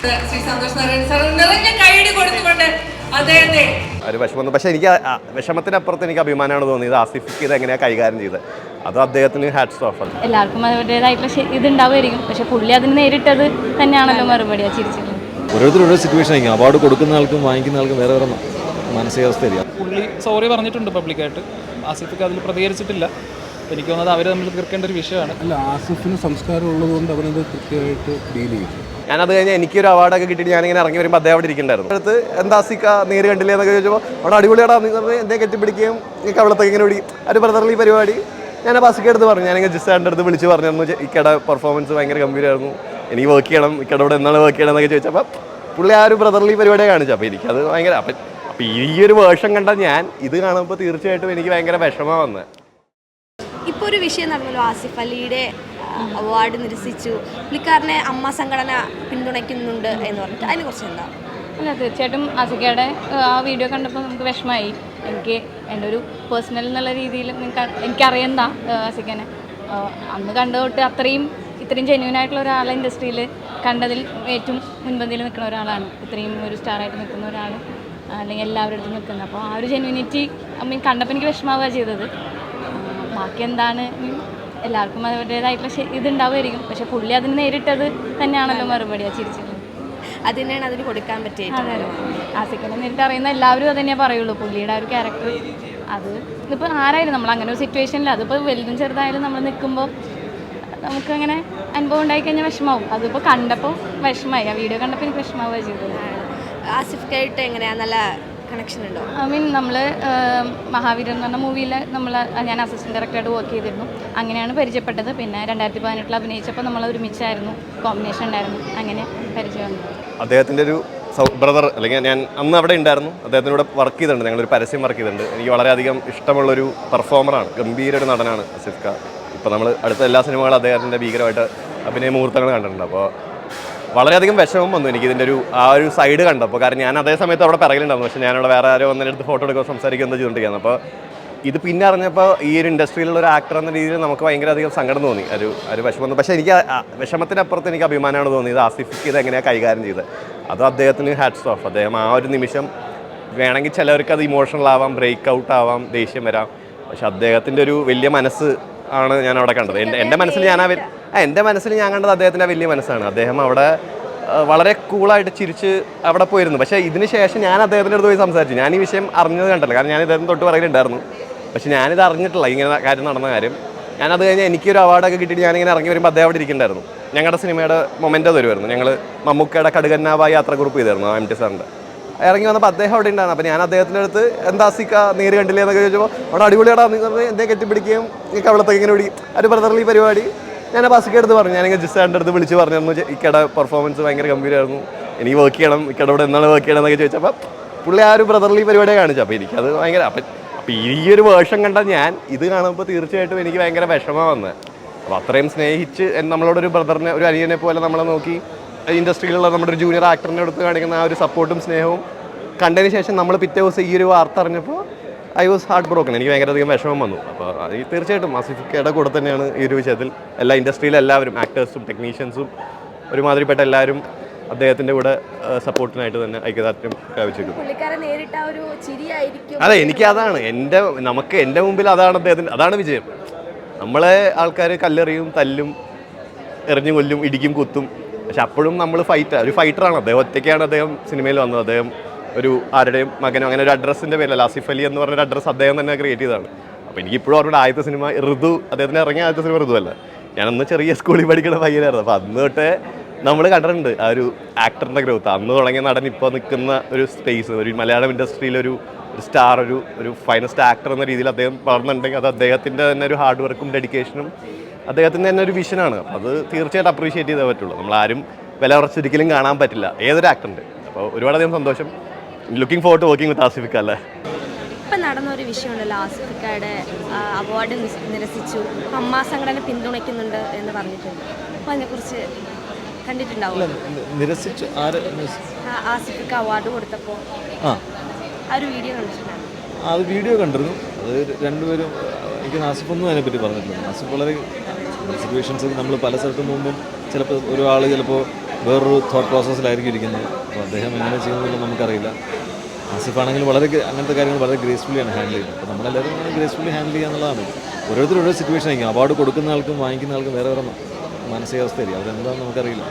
Shri Santhosh Narayanan sir നിറഞ്ഞ കൈയടി കൊടുത്തുകൊണ്ട് അദ്ദേഹത്തെ ഒരു വിഷമം പക്ഷേ എനിക്ക് വിഷമത്തിനപ്പുറത്ത് എനിക്ക് അഭിമാനമാണ് തോന്നിയത് ആസിഫിക്ക് ഇത് എങ്ങനെയാണ് കൈകാര്യം ചെയ്തത്. അത് അദ്ദേഹത്തിന് ഹാറ്റ്സ് ഓഫ് ആണ്. എല്ലാവർക്കും അവരുടേതായിട്ടുള്ള ഇതുണ്ടാവുമായിരിക്കും. പക്ഷെ പുള്ളി അതിന് നേരിട്ടത് തന്നെയാണല്ലോ മറുപടി ആ ചിരിച്ചത് ഓരോരുത്തരും ഓരോ സിറ്റുവേഷൻ ആയിരിക്കും. അവാർഡ് കൊടുക്കുന്ന ആൾക്കും വാങ്ങിക്കുന്ന ആൾക്കും വേറെ വേറെ മാനസികാവസ്ഥയായിരിക്കും പുള്ളി സോറി പറഞ്ഞിട്ടുണ്ട് പബ്ലിക്കായിട്ട് ആസിഫിക്ക് അതിൽ പ്രതികരിച്ചിട്ടില്ല. എനിക്ക് തോന്നുന്നത് അവർ തമ്മിൽ തീർക്കേണ്ട ഒരു വിഷയമാണ്. അല്ല ആസിഫിന് സംസ്കാരം ഉള്ളതുകൊണ്ട് അവനത് കൃത്യമായിട്ട് ഡീൽ ചെയ്യും ഞാനത് കഴിഞ്ഞ് എനിക്കൊരു അവാർഡൊക്കെ കിട്ടിയിട്ട് ഞാനിങ്ങനെ ഇറങ്ങി വരുമ്പോൾ അദ്ദേഹം അവിടെ ഇരിക്കുന്നുണ്ടായിരുന്നു അടുത്ത് എന്താ സിക്ക നേര് കണ്ടില്ലേ എന്നൊക്കെ ചോദിച്ചപ്പോൾ അവിടെ അടിപൊളിയാടാ നീ പറഞ്ഞ് എന്നെ കെട്ടിപ്പിടിക്കുകയും എനിക്ക് അവിടത്തേക്ക് ഇങ്ങനെ ഓടി ഒരു ബ്രദർലി പരിപാടി. ഞാൻ ആ ബസ്സിക്ക് എടുത്ത് പറഞ്ഞു. ഞാനിങ്ങനെ ജിസ്റ്റാന്റെ അടുത്ത് വിളിച്ച് പറഞ്ഞു ഇക്കട പെർഫോമൻസ് ഭയങ്കര ഗംഭീരമായിരുന്നു എനിക്ക് വർക്ക് ചെയ്യണം ഇക്കട ഇവിടെ എന്നാണ് വർക്ക് ചെയ്യണം എന്നൊക്കെ ചോദിച്ചപ്പോൾ പുള്ളി ആ ഒരു ബ്രദർലി പരിപാടിയെ കാണിച്ചു. അപ്പോൾ എനിക്കത് ഭയങ്കര അപ്പം അപ്പം ഈ ഒരു വേഷം കണ്ട ഞാൻ ഇത് കാണുമ്പോൾ തീർച്ചയായിട്ടും എനിക്ക് ഭയങ്കര വിഷമമാണ് ഇപ്പോൾ ഒരു വിഷയം നടന്നല്ലോ ആസിഫ് അലിയുടെ അവാർഡ് നിരസിച്ചു. പുള്ളിക്കാരനെ അമ്മ സംഘടന പിന്തുണയ്ക്കുന്നുണ്ട് എന്ന് പറഞ്ഞിട്ട് അതിനെക്കുറിച്ച് എന്താ? അല്ല തീർച്ചയായിട്ടും അസികയുടെ ആ വീഡിയോ കണ്ടപ്പോൾ നമുക്ക് വിഷമമായി. എനിക്ക് എന്റെ ഒരു പേഴ്സണൽ എന്നുള്ള രീതിയിൽ നിങ്ങൾക്ക് എനിക്കറിയണ്ട അസികനെ അന്ന് കണ്ടതൊട്ട് അത്രയും ഇത്രയും ജെന്യൂൻ ആയിട്ടുള്ള ഒരാളെ ഇൻഡസ്ട്രിയിൽ കണ്ടതിൽ ഏറ്റവും മുൻപന്തിയിൽ നിൽക്കുന്ന ഒരാളാണ്. ഇത്രയും ഒരു സ്റ്റാറായിട്ട് നിൽക്കുന്ന ഒരാൾ അല്ലെങ്കിൽ എല്ലാവരുടെ അടുത്തും നിൽക്കുന്നത്. അപ്പോൾ ആ ഒരു ജെന്യൂനിറ്റി ഐ മീൻ കണ്ടപ്പോൾ എനിക്ക് വിഷമാവുക ചെയ്തത്. ബാക്കി എന്താണ്? എല്ലാവർക്കും അവരുടേതായിട്ടുള്ള ഇതുണ്ടാവുമായിരിക്കും. പക്ഷെ പുള്ളി അതിന് നേരിട്ടത് തന്നെയാണല്ലോ മറുപടി ആ ചിരിച്ചത് അത് തന്നെയാണ് അതിന് കൊടുക്കാൻ പറ്റിയത് ആസിക്കിനെ നേരിട്ട് അറിയുന്ന എല്ലാവരും അത് തന്നെയാണ് പറയുള്ളൂ. പുള്ളിയുടെ ആ ഒരു ക്യാരക്ടർ അത് ഇതിപ്പോൾ ആരായാലും നമ്മൾ അങ്ങനെ ഒരു സിറ്റുവേഷനിൽ അതിപ്പോൾ വലുതും ചെറുതായാലും നമ്മൾ നിൽക്കുമ്പോൾ നമുക്കങ്ങനെ അനുഭവം ഉണ്ടായിക്കഴിഞ്ഞാൽ വിഷമാവും. അതിപ്പോൾ കണ്ടപ്പോൾ വിഷമമായി ആ വീഡിയോ കണ്ടപ്പോൾ എനിക്ക് വിഷമാവുക ആസിഫ് ആസിഫിക്കായിട്ട് എങ്ങനെയാണ് നല്ല കണക്ഷൻ ഉണ്ടോ? ഐ മീൻ നമ്മൾ മഹാവീരൻ എന്ന് പറഞ്ഞ മൂവിയിൽ നമ്മൾ ഞാൻ അസിസ്റ്റന്റ് ഡയറക്ടറായിട്ട് വർക്ക് ചെയ്തിരുന്നു. അങ്ങനെയാണ് പരിചയപ്പെട്ടത്. പിന്നെ രണ്ടായിരത്തി പതിനെട്ടിൽ അഭിനയിച്ചപ്പോൾ നമ്മൾ ഒരുമിച്ചായിരുന്നു. കോമ്പിനേഷൻ ഉണ്ടായിരുന്നു. അങ്ങനെ പരിചയം അദ്ദേഹത്തിന്റെ ഒരു ബ്രദർ അല്ലെങ്കിൽ ഞാൻ അന്ന് അവിടെ ഉണ്ടായിരുന്നു. അദ്ദേഹത്തിന്റെ കൂടെ വർക്ക് ചെയ്തിട്ടുണ്ട്. ഞങ്ങളൊരു പരസ്യം വർക്ക് ചെയ്തിട്ടുണ്ട്. എനിക്ക് വളരെയധികം ഇഷ്ടമുള്ളൊരു പെർഫോമറാണ് ഗംഭീര ഒരു നടനാണ് അസിഫ്ക ഖാൻ. ഇപ്പോൾ നമ്മൾ അടുത്ത എല്ലാ സിനിമകളും അദ്ദേഹത്തിന്റെ ഭീകരമായിട്ട് അഭിനയ മുഹൂർത്തങ്ങൾ കണ്ടിട്ടുണ്ട്. അപ്പോൾ വളരെയധികം വിഷമം വന്നു എനിക്ക് ഇതിന്റെ ഒരു ആ ഒരു സൈഡ് കണ്ടപ്പോൾ. കാരണം ഞാൻ അതേ സമയത്ത് അവിടെ പിറകിലുണ്ടായിരുന്നു. പക്ഷേ ഞാനവിടെ വേറെ ആരോ ഒന്നിനടുത്ത് ഫോട്ടോ എടുക്കുക സംസാരിക്കുക എന്താ ചെയ്തുകൊണ്ടിരിക്കുന്നത് അപ്പോൾ ഇത് പിന്നെ അറിഞ്ഞപ്പോൾ ഈ ഒരു ഇൻഡസ്ട്രിയിലുള്ള ഒരു ആക്ടർ എന്ന രീതിയിൽ നമുക്ക് ഭയങ്കര അധികം സങ്കടം തോന്നി. ഒരു ഒരു വിഷമം. പക്ഷേ എനിക്ക് വിഷമത്തിനപ്പുറത്ത് എനിക്ക് അഭിമാനമാണ് തോന്നിയത് ആസിഫിക്ക് ഇത് എങ്ങനെയാണ് കൈകാര്യം ചെയ്തത്. അത് അദ്ദേഹത്തിന് ഹാറ്റ്സ് ഓഫ് അദ്ദേഹം ആ ഒരു നിമിഷം വേണമെങ്കിൽ ചിലവർക്ക് അത് ഇമോഷണൽ ആവാം ബ്രേക്ക് ഔട്ട് ആവാം ദേഷ്യം വരാം. പക്ഷെ അദ്ദേഹത്തിന്റെ ഒരു വലിയ മനസ്സ് ആണ് ഞാൻ അവിടെ കണ്ടത് എന്റെ മനസ്സിൽ ഞാൻ ആ എന്റെ മനസ്സിൽ ഞാൻ കണ്ടത് അദ്ദേഹത്തിന്റെ വലിയ മനസ്സാണ്. അദ്ദേഹം അവിടെ വളരെ കൂളായിട്ട് ചിരിച്ച് അവിടെ പോയിരുന്നു. പക്ഷേ ഇതിന് ശേഷം ഞാൻ അദ്ദേഹത്തിന്റെ അടുത്ത് പോയി സംസാരിച്ചു. ഞാൻ ഈ വിഷയം അറിഞ്ഞത് കണ്ടല്ലോ. കാരണം ഞാൻ ഇദ്ദേഹം തൊട്ട് പറയുന്നുണ്ടായിരുന്നു പക്ഷേ ഞാനിത് അറിഞ്ഞിട്ടില്ല. ഇങ്ങനെ കാര്യം നടന്ന കാര്യം. ഞാനത് കഴിഞ്ഞ് എനിക്കൊരു അവാർഡൊക്കെ കിട്ടിയിട്ട് ഞാനിങ്ങനെ ഇറങ്ങി വരുമ്പോൾ അദ്ദേഹം അവിടെ ഇരിക്കുന്നുണ്ടായിരുന്നു. ഞങ്ങളുടെ സിനിമയുടെ മൊമെന്റോ തരുമായിരുന്നു ഞങ്ങൾ മമ്മൂക്കയുടെ കടുകന്നാവ യാത്ര ഗ്രൂപ്പ് ചെയ്തായിരുന്നു എം ടി സാറിന്റെ ഇറങ്ങി വന്നപ്പോൾ അദ്ദേഹം അവിടെ ഉണ്ടായിരുന്നു. അപ്പോൾ ഞാൻ അദ്ദേഹത്തിന്റെ അടുത്ത് എന്താ സിക്ക നേര് കണ്ടില്ലേ? എന്നൊക്കെ ചോദിച്ചപ്പോൾ അവിടെ അടിപൊളിയാടാ നീ പറഞ്ഞ് എന്തേ കെട്ടിപ്പിടിക്കുകയും എനിക്ക് അവിടത്തേക്ക് ഇങ്ങനെ ഓടി ഒരു ബ്രദർലി പരിപാടി. ഞാൻ ആ ബസ്സിക്ക് എടുത്ത് പറഞ്ഞു. ഞാനിങ്ങനെ ജിസ്സാന്റെ അടുത്ത് വിളിച്ച് പറഞ്ഞിരുന്നു ഇക്കയുടെ പെർഫോമൻസ് ഭയങ്കര ഗംഭീരമായിരുന്നു എനിക്ക് വർക്ക് ചെയ്യണം ഇക്കയുടെ ഇവിടെ എന്നാണ് വർക്ക് ചെയ്യണം എന്നൊക്കെ ചോദിച്ചപ്പോൾ പുള്ളി ആ ഒരു ബ്രദർലി പരിപാടി കാണിച്ചു. അപ്പോൾ എനിക്കത് ഭയങ്കര അപ്പം അപ്പോൾ ഈ ഒരു വേഷം കണ്ട ഞാൻ ഇത് കാണുമ്പോൾ തീർച്ചയായിട്ടും എനിക്ക് ഭയങ്കര വിഷമമാണ് വന്നത് അപ്പോൾ അത്രയും സ്നേഹിച്ച് നമ്മളോട് നമ്മളോടൊരു ബ്രദറിനെ ഒരു അനിയനെ പോലെ നമ്മളെ നോക്കി ഇൻഡസ്ട്രിയിലുള്ള നമ്മുടെ ഒരു ജൂനിയർ ആക്ടറിന്റെ അടുത്ത് കാണിക്കുന്ന ആ ഒരു സപ്പോർട്ടും സ്നേഹവും കണ്ടതിന് ശേഷം നമ്മൾ പിറ്റേ ദിവസം ഈ ഒരു വാർത്ത അറിഞ്ഞപ്പോൾ ഐ വാസ് ഹാർട്ട് ബ്രോക്കൺ എനിക്ക് ഭയങ്കര അധികം വിഷമം വന്നു. അപ്പോൾ ഈ തീർച്ചയായിട്ടും അസിഫിക്കയുടെ കൂടെ തന്നെയാണ് ഈ ഒരു വിഷയത്തിൽ എല്ലാ ഇൻഡസ്ട്രിയിലെ എല്ലാവരും ആക്ടേഴ്സും ടെക്നീഷ്യൻസും ഒരുമാതിരിപ്പെട്ട എല്ലാവരും അദ്ദേഹത്തിന്റെ കൂടെ സപ്പോർട്ടിനായിട്ട് തന്നെ ഐക്യദാർഢ്യം ഒരു അതെ എനിക്ക് അതാണ്. എന്റെ നമുക്ക് എന്റെ മുമ്പിൽ അതാണ് അദ്ദേഹത്തിന് അതാണ് വിജയം. നമ്മളെ ആൾക്കാർ കല്ലെറിയും തല്ലും എറിഞ്ഞു കൊല്ലും ഇടിക്കും കുത്തും പക്ഷെ അപ്പോഴും നമ്മൾ ഫൈറ്റർ ഒരു ഫൈറ്ററാണ് അദ്ദേഹം ഒറ്റയ്ക്കാണ് അദ്ദേഹം സിനിമയിൽ വന്നത്. അദ്ദേഹം ഒരു ആരുടെയും മകനും അങ്ങനെ ഒരു അഡ്രസ്സിന്റെ പേരിലല്ല ലാസിഫ് അലി എന്ന് പറഞ്ഞൊരു അഡ്രസ്സ് അദ്ദേഹം തന്നെ ക്രിയേറ്റ് ചെയ്തതാണ്. അപ്പോൾ എനിക്ക് ഇപ്പോഴും അവരുടെ ആദ്യത്തെ സിനിമ ഋതു അദ്ദേഹത്തിന് ഇറങ്ങിയ ആദ്യത്തെ സിനിമ ഋതുവല്ല ഞാനന്ന് ചെറിയ സ്കൂളിൽ പഠിക്കുന്ന പയ്യനായിരുന്നു. അപ്പോൾ അന്ന് തൊട്ടേ നമ്മൾ കണ്ടിട്ടുണ്ട് ആ ഒരു ആക്ടറിന്റെ ഗ്രോത്ത് അന്ന് തുടങ്ങിയ നടൻ ഇപ്പോൾ നിൽക്കുന്ന ഒരു സ്പേസ് ഒരു മലയാളം ഇൻഡസ്ട്രിയിലൊരു ഒരു സ്റ്റാർ ഒരു ഒരു ഫൈനസ്റ്റ് ആക്ടർ എന്ന രീതിയിൽ അദ്ദേഹം വളർന്നിട്ടുണ്ടെങ്കിൽ അത് അദ്ദേഹത്തിന്റെ തന്നെ ഒരു ഹാർഡ് വർക്കും ഡെഡിക്കേഷനും അദ്ദേഹത്തിന്റെ തന്നെ ഒരു വിഷനാണ് അത് തീർച്ചയായിട്ടും അപ്രീഷിയേറ്റ് ചെയ്തേ പറ്റുള്ളൂ. നമ്മളാരും വില കുറച്ചൊരിക്കലും കാണാൻ പറ്റില്ല. ഏതൊരു ആക്ടറിന്റെ അപ്പോൾ ഒരുപാടധികം സന്തോഷം. ലുക്കിംഗ് ടു വർക്കിംഗ് വിത്ത് ആസിഫിക്ക അല്ലേ? ഇപ്പം നടന്ന ഒരു വിഷയമുണ്ടല്ലോ ആസിഫിക്കയുടെ അവാർഡ് നിരസിച്ചു. അമ്മ സംഘടന പിന്തുണയ്ക്കുന്നുണ്ട് എന്ന് പറഞ്ഞിട്ടുണ്ട്. അപ്പോൾ അതിനെക്കുറിച്ച് കണ്ടിട്ടുണ്ടാവും? നിരസിച്ചു ആസിഫിക്ക അവാർഡ് കൊടുത്തപ്പോൾ ആ. ഒരു വീഡിയോ കണ്ടിട്ടുണ്ടായിരുന്നു ആ, അത് വീഡിയോ കണ്ടിരുന്നു. അത് രണ്ടുപേരും എനിക്ക് നാസിഫൊന്നും അതിനെപ്പറ്റി പറഞ്ഞിട്ടില്ല. ആസിഫ് വളരെ സിറ്റുവേഷൻസ് നമ്മൾ പല സ്ഥലത്തും പോകുമ്പം ചിലപ്പോൾ ഒരാൾ ചിലപ്പോൾ വേറൊരു തോട്ട് പ്രോസസ്സിലായിരിക്കും ഇരിക്കുന്നത്. അപ്പോൾ അദ്ദേഹം എങ്ങനെ ചെയ്യുന്നതെന്ന് നമുക്കറിയില്ല. ആസിഫാണെങ്കിൽ വളരെ അങ്ങനത്തെ കാര്യങ്ങൾ വളരെ ഗ്രേസ്ഫുള്ളിയാണ് ഹാൻഡിൽ ചെയ്യുന്നത്. അപ്പോൾ നമ്മളെല്ലാവരും അങ്ങനെ ഗ്രേസ്ഫുള്ളി ഹാൻഡിൽ ചെയ്യുക എന്നുള്ളതാണ്. ഓരോരുത്തരും ഓരോ സിറ്റുവേഷൻ ആയിരിക്കും. അവാർഡ് കൊടുക്കുന്ന ആൾക്കും വാങ്ങിക്കുന്ന ആൾക്കും വേറെ വേറെ മാനസികാവസ്ഥയായിരിക്കും. അവരെന്താണെന്ന് നമുക്കറിയില്ല.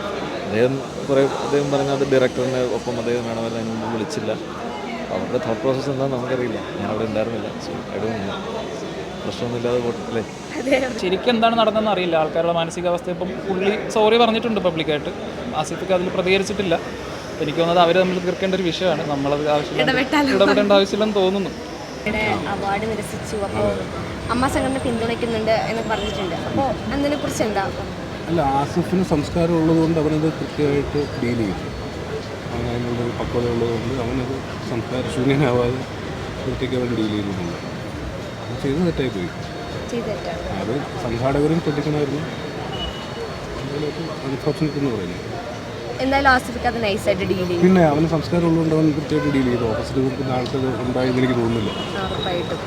അദ്ദേഹം കുറേ അദ്ദേഹം പറഞ്ഞ അത് ഡയറക്ടറിനെ ഒപ്പം അദ്ദേഹം വേണം അതിന് മുമ്പ് വിളിച്ചില്ല. അവരുടെ തോട്ട് പ്രോസസ്സ് എന്താണെന്ന് നമുക്കറിയില്ല. ഞാൻ അവിടെ ഉണ്ടായിരുന്നില്ല. സോ ഐ നോ പ്രശ്നമൊന്നുമില്ലാതെ പോട്ടെ അല്ലേ? ശരിക്കും എന്താണ് നടന്നതെന്ന് അറിയില്ല. ആൾക്കാരുടെ മാനസികാവസ്ഥ ഇപ്പം പുള്ളി സോറി പറഞ്ഞിട്ടുണ്ട് പബ്ലിക്കായിട്ട്. ആസിഫിക്ക് അതിൽ പ്രതികരിച്ചിട്ടില്ല. എനിക്ക് തോന്നുന്നത് അവർ തമ്മിൽ തീർക്കേണ്ട ഒരു വിഷയമാണ്. നമ്മളത് ആവശ്യമില്ല ഇടപെടേണ്ട ആവശ്യമില്ലെന്ന് തോന്നുന്നു. അവാർഡ് നിരസിച്ചു അപ്പോൾ അമ്മ സംഘടന പിന്തുണയ്ക്കുന്നുണ്ട് എന്ന് പറഞ്ഞിട്ടുണ്ട്. അപ്പോൾ അതിനെ കുറിച്ച് എന്താ? അല്ല ആസിഫിന് സംസ്കാരം ഉള്ളതുകൊണ്ട് അവനത് കൃത്യമായിട്ട് ഡീൽ ചെയ്യും അതിനുള്ളൊരു പക്വത ഉള്ളതുകൊണ്ട് അവനത് സംസ്കാര ശൂന്യനാവാതെ വൃത്തിക്ക് അവൻ ഡീൽ ചെയ്യുന്നുണ്ട് അത് ചെയ്ത് തെറ്റായി പോയി. അത് സംഘാടകരും ശ്രദ്ധിക്കണമായിരുന്നു. അൺഫോർച്ചുനേറ്റ് എന്ന് പറയുന്നത് എന്തായാലും ആസിഫിക്ക് അത് നൈസായിട്ട് ഡീൽ ചെയ്യും പിന്നെ അവന് സംസ്കാരം ഉള്ളതുകൊണ്ട് അവൻ കൃത്യമായിട്ട് ഡീൽ ചെയ്തു. ഓപ്പോസിറ്റ് ആൾക്കാർ ഉണ്ടായെന്ന് എനിക്ക് തോന്നുന്നില്ല. ഉറപ്പായിട്ടും.